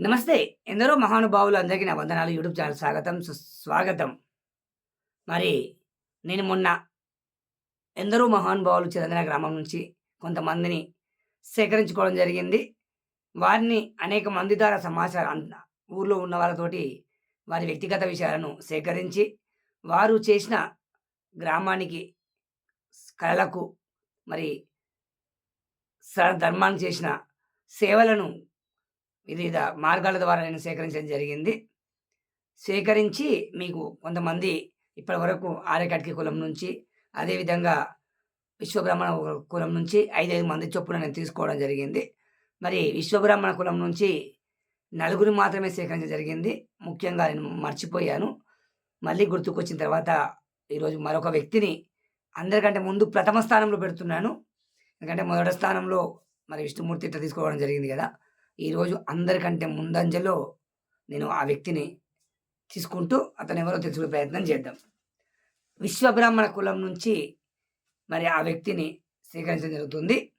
నమస్తే. ఎందరో మహానుభావులు అందరికీ నా వందనాలు. యూట్యూబ్ ఛానల్ స్వాగతం. సుస్వాగతం. మరి నేను మొన్న ఎందరో మహానుభావులు చందన గ్రామం నుంచి కొంతమందిని సేకరించుకోవడం జరిగింది. వారిని అనేక మంది ద్వారా సమాచారం అంటున్న ఊర్లో ఉన్న వాళ్ళతోటి వారి వ్యక్తిగత విషయాలను సేకరించి వారు చేసిన గ్రామానికి కళలకు మరి స- ధర్మానికి చేసిన సేవలను వివిధ మార్గాల ద్వారా నేను సేకరించడం జరిగింది. సేకరించి మీకు కొంతమంది ఇప్పటి వరకు ఆర్యకట్కి కులం నుంచి అదేవిధంగా విశ్వబ్రాహ్మణ కులం నుంచి ఐదైదు మంది చొప్పున నేను తీసుకోవడం జరిగింది. మరి విశ్వబ్రాహ్మణ కులం నుంచి నలుగురు మాత్రమే సేకరించడం జరిగింది. ముఖ్యంగా నేను మర్చిపోయాను. మళ్ళీ గుర్తుకొచ్చిన తర్వాత ఈరోజు మరొక వ్యక్తిని అందరికంటే ముందు ప్రథమ స్థానంలో పెడుతున్నాను. ఎందుకంటే మొదటి స్థానంలో మరి విష్ణుమూర్తి ఇట్లా తీసుకోవడం జరిగింది కదా. ఈరోజు అందరికంటే ముందంజలో నేను ఆ వ్యక్తిని తీసుకుంటూ అతను ఎవరో తెలుసుకునే ప్రయత్నం చేద్దాం. విశ్వబ్రాహ్మణ కులం నుంచి మరి ఆ వ్యక్తిని స్వీకరించడం జరుగుతుంది.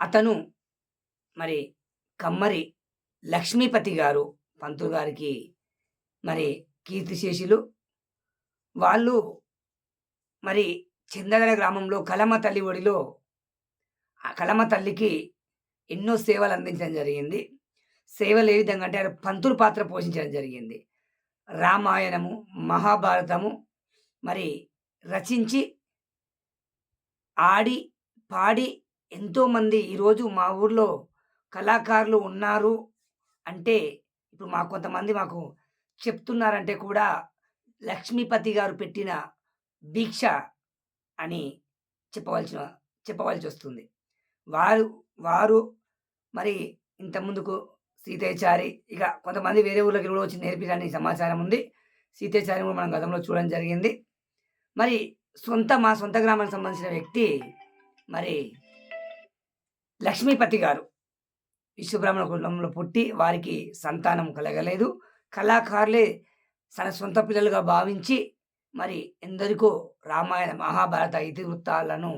అతను మరి కమ్మరి లక్ష్మీపతి గారు పంతులు గారికి మరి కీర్తిశేషులు. వాళ్ళు మరి చందగడ గ్రామంలో కలమ తల్లి ఒడిలో ఆ కలమ తల్లికి ఎన్నో సేవలు అందించడం జరిగింది. సేవలు ఏ విధంగా అంటే ఆయన పంతులు పాత్ర పోషించడం జరిగింది. రామాయణము మహాభారతము మరి రచించి ఆడి పాడి ఎంతోమంది ఈరోజు మా ఊర్లో కళాకారులు ఉన్నారు అంటే ఇప్పుడు మాకు కొంతమంది మాకు చెప్తున్నారంటే కూడా లక్ష్మీపతి గారు పెట్టిన దీక్ష అని చెప్పవలసిన చెప్పవలసి వస్తుంది. వారు వారు మరి ఇంత ముందుకు సీతేచారి ఇక కొంతమంది వేరే ఊళ్ళకి కూడా వచ్చి నేర్పించడానికి సమాచారం ఉంది. సీతేచారి కూడా మనం గతంలో చూడడం జరిగింది. మరి సొంత మా సొంత గ్రామానికి సంబంధించిన వ్యక్తి మరి లక్ష్మీపతి గారు విశ్వబ్రాహ్మణ కుటుంబంలో పుట్టి వారికి సంతానం కలగలేదు. కళాకారులే తన సొంత పిల్లలుగా భావించి మరి ఎందరికో రామాయణ మహాభారత ఇతివృత్తాలను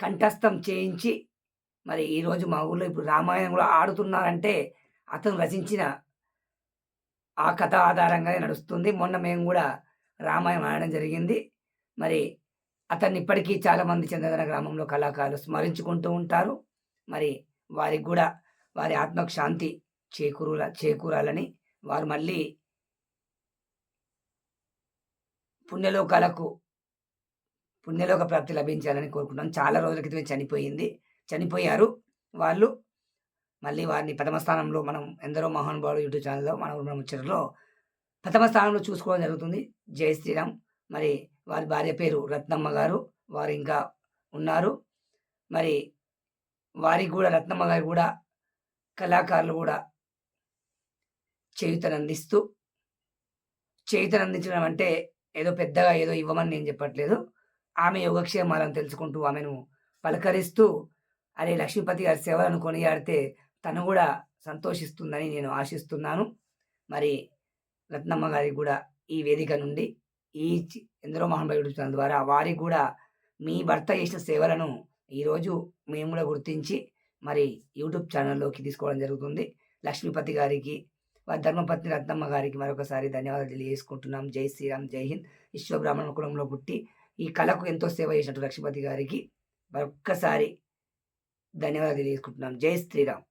కంఠస్థం చేయించి మరి ఈరోజు మా ఊళ్ళో ఇప్పుడు రామాయణం కూడా ఆడుతున్నారంటే అతను రచించిన ఆ కథ ఆధారంగానే నడుస్తుంది. మొన్న మేము కూడా రామాయణం ఆడడం జరిగింది. మరి అతన్ని ఇప్పటికీ చాలామంది చంద్రధన గ్రామంలో కళాకారులు స్మరించుకుంటూ ఉంటారు. మరి వారికి కూడా వారి ఆత్మకు శాంతి చేకూరుల చేకూరాలని వారు మళ్ళీ పుణ్యలోకాలకు పుణ్యలోక ప్రాప్తి లభించాలని కోరుకుంటున్నాం. చాలా రోజుల క్రితమే చనిపోయింది. చనిపోయారు. వాళ్ళు మళ్ళీ వారిని ప్రథమ స్థానంలో మనం ఎందరో మహానుభావులు యూట్యూబ్ ఛానల్లో మన మన ముచ్చటలో ప్రథమ స్థానంలో చూసుకోవడం జరుగుతుంది. జై శ్రీరామ్. మరి వారి భార్య పేరు రత్నమ్మ గారు. వారు ఇంకా ఉన్నారు. మరి వారికి కూడా రత్నమ్మ గారు కూడా కళాకారులు కూడా చేయుతను అందిస్తూ చేయుతను అందించడం అంటే ఏదో పెద్దగా ఏదో ఇవ్వమని నేను చెప్పట్లేదు. ఆమె యోగక్షేమాలను తెలుసుకుంటూ ఆమెను పలకరిస్తూ అరే లక్ష్మీపతి గారి సేవలను కొనియాడితే తను కూడా సంతోషిస్తుందని నేను ఆశిస్తున్నాను. మరి రత్నమ్మ గారికి కూడా ఈ వేదిక నుండి ఈ ఎందరో మహానుభావుడు ఛానల్ ద్వారా వారికి కూడా మీ భర్త చేసిన సేవలను ఈరోజు మేము కూడా గుర్తించి మరి యూట్యూబ్ ఛానల్లోకి తీసుకోవడం జరుగుతుంది. లక్ష్మీపతి గారికి వారి ధర్మపత్ని రత్నమ్మ గారికి మరొకసారి ధన్యవాదాలు తెలియజేసుకుంటున్నాం. జై శ్రీరామ్ జై హింద్. విశ్వబ్రాహ్మణ కులంలో పుట్టి ఈ కళకు ఎంతో సేవ చేసినట్టు లక్ష్మీపతి గారికి మరొక్కసారి ధన్యవాదాలు తీసుకుంటున్నాం జై శ్రీరామ్.